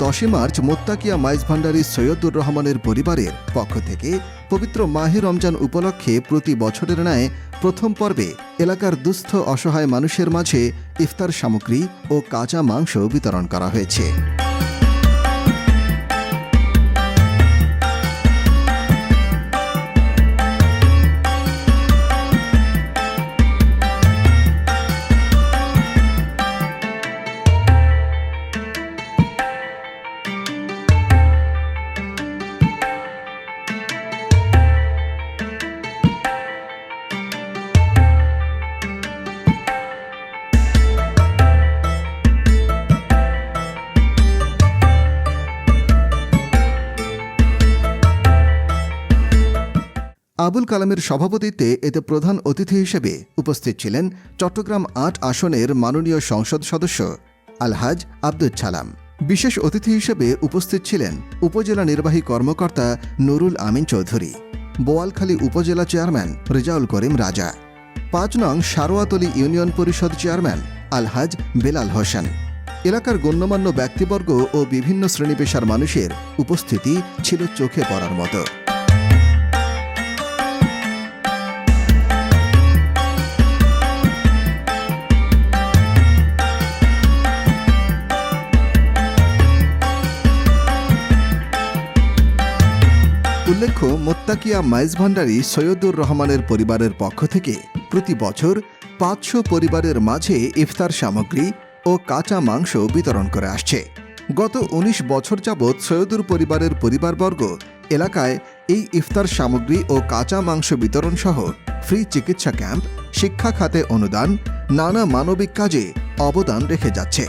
দশই মার্চ মোত্তাকিয়া মাইজ ভান্ডারী সৈয়দুর রহমানের পরিবারের পক্ষ থেকে পবিত্র মাহে রমজান উপলক্ষে প্রতি বছরের ন্যায় প্রথম পর্বে এলাকার দুস্থ অসহায় মানুষের মাঝে ইফতার সামগ্রী ও কাঁচা মাংস বিতরণ করা হয়েছে। আবুল কালামের সভাপতিত্বে এতে প্রধান অতিথি হিসেবে উপস্থিত ছিলেন চট্টগ্রাম আট আসনের মাননীয় সংসদ সদস্য আলহাজ আব্দুল ছালাম বিশেষ অতিথি হিসেবে উপস্থিত ছিলেন উপজেলা নির্বাহী কর্মকর্তা নুরুল আমিন চৌধুরী, বোয়ালখালী উপজেলা চেয়ারম্যান রেজাউল করিম রাজা, পাঁচ নং সারোয়াতলি ইউনিয়ন পরিষদ চেয়ারম্যান আলহাজ বেলাল হোসেন। এলাকার গণ্যমান্য ব্যক্তিবর্গ ও বিভিন্ন শ্রেণি পেশার মানুষের উপস্থিতি ছিল চোখে পড়ার মতো। উল্লেখ্য, মোত্তাকিয়া মাইজ ভান্ডারী সৈয়দুর রহমানের পরিবারের পক্ষ থেকে প্রতি বছর পাঁচশো পরিবারের মাঝে ইফতার সামগ্রী ও কাঁচা মাংস বিতরণ করে আসছে। গত ১৯ বছর যাবৎ সৈয়দুর পরিবারের পরিবারবর্গ এলাকায় এই ইফতার সামগ্রী ও কাঁচা মাংস বিতরণ সহ ফ্রি চিকিৎসা ক্যাম্প, শিক্ষা খাতে অনুদান, নানা মানবিক কাজে অবদান রেখে যাচ্ছে।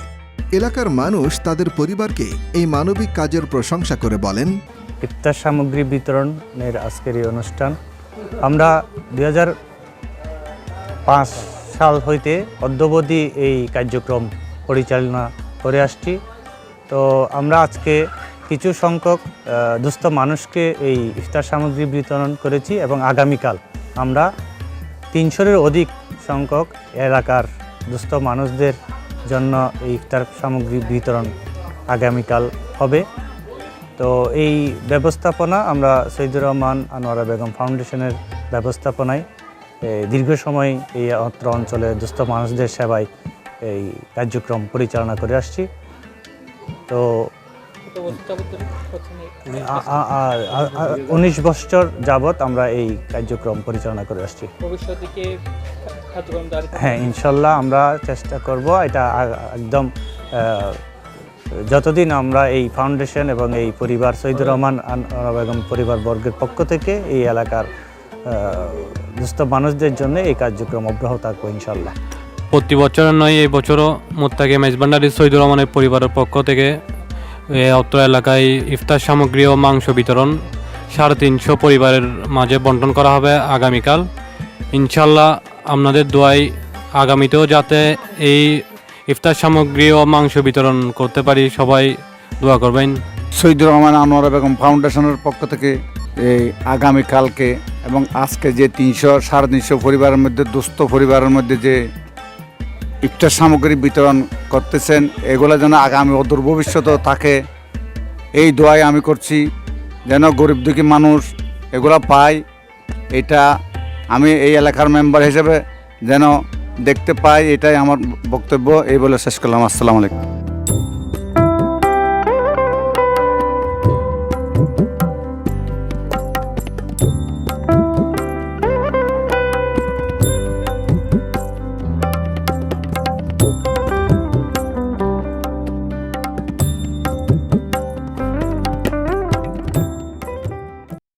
এলাকার মানুষ তাদের পরিবারকে এই মানবিক কাজের প্রশংসা করে বলেন ইফতার সামগ্রী বিতরণের আজকের এই অনুষ্ঠান। আমরা দুই পাঁচ সাল হইতে অদ্যবধি এই কার্যক্রম পরিচালনা করে আসছি। তো আমরা আজকে কিছু সংখ্যক দুস্থ মানুষকে এই ইফতার সামগ্রী বিতরণ করেছি এবং আগামীকাল আমরা তিনশোরের অধিক সংখ্যক এলাকার দুস্থ মানুষদের জন্য এই ইফতার সামগ্রী বিতরণ আগামীকাল হবে। তো এই ব্যবস্থাপনা আমরা সৈদুর রহমান আনোয়ারা বেগম ফাউন্ডেশনের ব্যবস্থাপনায় দীর্ঘ সময় এই অত্র অঞ্চলে দুস্থ মানুষদের সেবায় এই কার্যক্রম পরিচালনা করে আসছি তো উনিশ বছর যাবৎ আমরা এই কার্যক্রম পরিচালনা করে আসছি? হ্যাঁ ইনশাল্লাহ আমরা চেষ্টা করব এটা একদম যতদিন আমরা এই ফাউন্ডেশন এবং এই পরিবার সৈদুর রহমান বেগম পরিবার বর্গের পক্ষ থেকে এই এলাকার দুস্থ মানুষদের জন্য এই কার্যক্রম অব্যাহত থাকব ইনশাল্লাহ প্রতি বছরের নয় এই বছরও মোত্তাকে মেজবান্ডারি সৈদুর রহমানের পরিবারের পক্ষ থেকে অত্র এলাকায় ইফতার সামগ্রী ও মাংস বিতরণ সাড়ে তিনশো পরিবারের মাঝে বন্টন করা হবে আগামীকাল। ইনশাল্লাহ আপনাদের দোয়াই আগামীতেও যাতে এই ইফতার সামগ্রী ও মাংস বিতরণ করতে পারি, সবাই দোয়া করবেন। শহীদুর রহমান আনোয়ারা বেগম ফাউন্ডেশনের পক্ষ থেকে এই আগামীকালকে এবং আজকে যে তিনশো সাড়ে তিনশো পরিবারের মধ্যে, দুস্থ পরিবারের মধ্যে যে ইফতার সামগ্রী বিতরণ করতেছেন, এগুলো যেন আগামী অদূর ভবিষ্যতেও থাকে, এই দোয়াই আমি করছি, যেন গরিব দুঃখী মানুষ এগুলো পায়। এটা আমি এই এলাকার মেম্বার হিসেবে যেন দেখতে পাই এটাই আমার বক্তব্য। এই বলে শেষ করলাম। আসসালামু আলাইকুম।